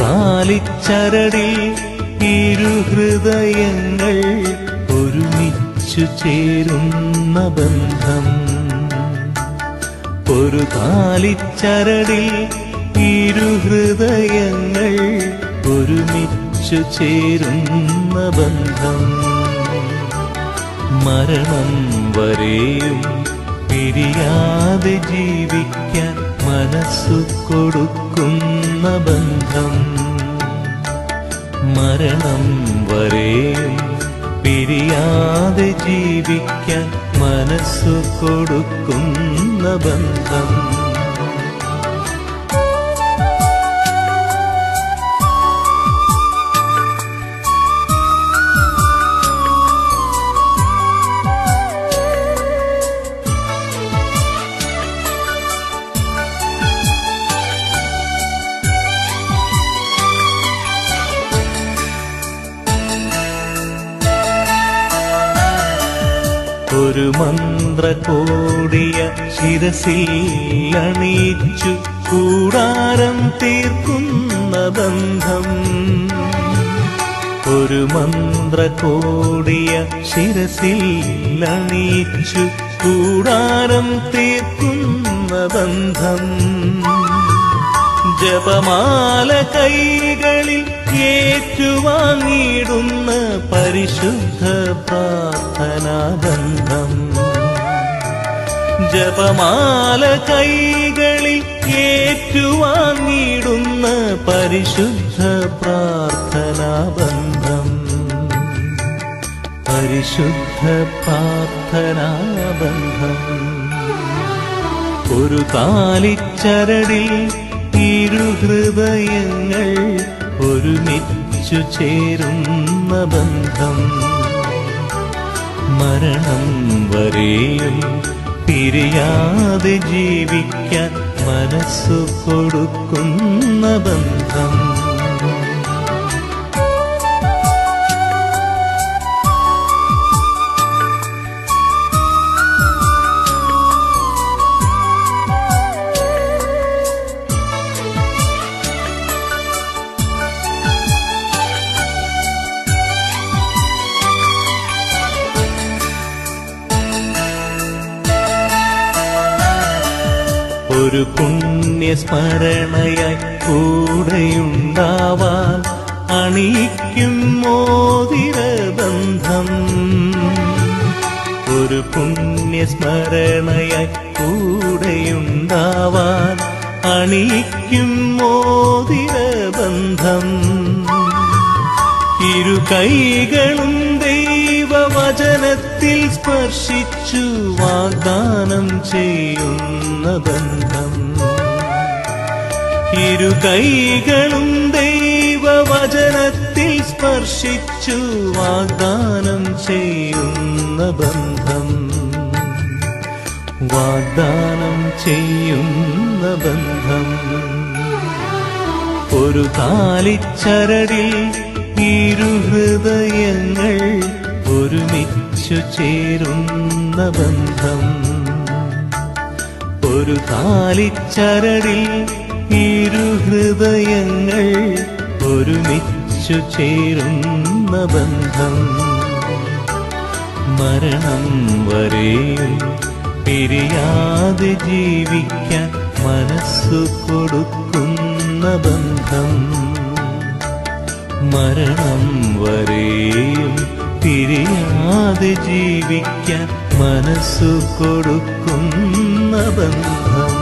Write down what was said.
താലിച്ചരടിൽ ഇരുഹൃദയങ്ങൾ ഒരുമിച്ചു ചേരുന്ന ബന്ധം. ഒരു താലിച്ചരടിൽ ഇരുഹൃദയങ്ങൾ ഒരുമിച്ചു ചേരുന്ന ബന്ധം. മരണം വരെയും പിരിയാതെ ജീവിക്കാൻ മനസ്സു കൊടുക്കുന്ന ബന്ധം. മരണം വരെയും പിരിയാതെ ജീവിക്കാൻ മനസ്സു കൊടുക്കുന്ന ബന്ധം. ഒരു മന്ത്ര കൂടിയ ശിരസിൽ അണീച്ചു കൂടാരം തീർക്കുന്ന ബന്ധം. ഒരു മന്ത്ര കൂടിയ ശിരസിൽ അണീച്ചു കൂടാരം തീർക്കുന്ന ബന്ധം. ജപമാല കൈകളിൽ ഏറ്റുവാങ്ങിയിടുന്ന പരിശുദ്ധ പ്രാർത്ഥനാബന്ധം ജപമാല കൈകളിൽ ഏറ്റുവാങ്ങിയിടുന്ന പരിശുദ്ധ പ്രാർത്ഥനാബന്ധം പരിശുദ്ധ പ്രാർത്ഥനാബന്ധം ഒരു താലിച്ചരടിൽ ഇരുഹൃദയങ്ങൾ ഒരുമിച്ചു ചേരുന്ന ബന്ധം. മരണം വരെയും പിരിയാതെ ജീവിക്കാൻ മനസ്സു കൊടുക്കുന്ന ബന്ധം. ഒരു പുണ്യസ്മരണയായി കൂടെയുണ്ടാവാൻ അണിയിക്കും മോതിരബന്ധം. ഒരു പുണ്യസ്മരണയായി കൂടെയുണ്ടാവാൻ അണിയിക്കും മോതിരബന്ധം. ഇരു കൈകളും ദൈവവചനത്തിൽ സ്പർശിച്ചു വാഗ്ദാനം ചെയ്യുന്ന ബന്ധം ഇരു കൈകളും ദൈവവചനത്തിൽ സ്പർശിച്ചു വാഗ്ദാനം ചെയ്യുന്ന ബന്ധം വാഗ്ദാനം ചെയ്യുന്ന ബന്ധം ഒരു കാലിച്ചരടിൽ ഇരുഹൃദയങ്ങൾ ഒരുമിച്ചു ചേരുന്ന ബന്ധം. ഒരു താലിച്ചരടിൽ ഇരു ഹൃദയങ്ങൾ ഒരുമിച്ചു ചേരുന്ന ബന്ധം. മരണം വരെ പിരിയാതെ ജീവിക്കാൻ മനസ്സു കൊടുക്കുന്ന ബന്ധം. മരണം വരെയും പിരിയാതെ ജീവിക്കാൻ മനസ്സു കൊടുക്കുന്ന ബന്ധം.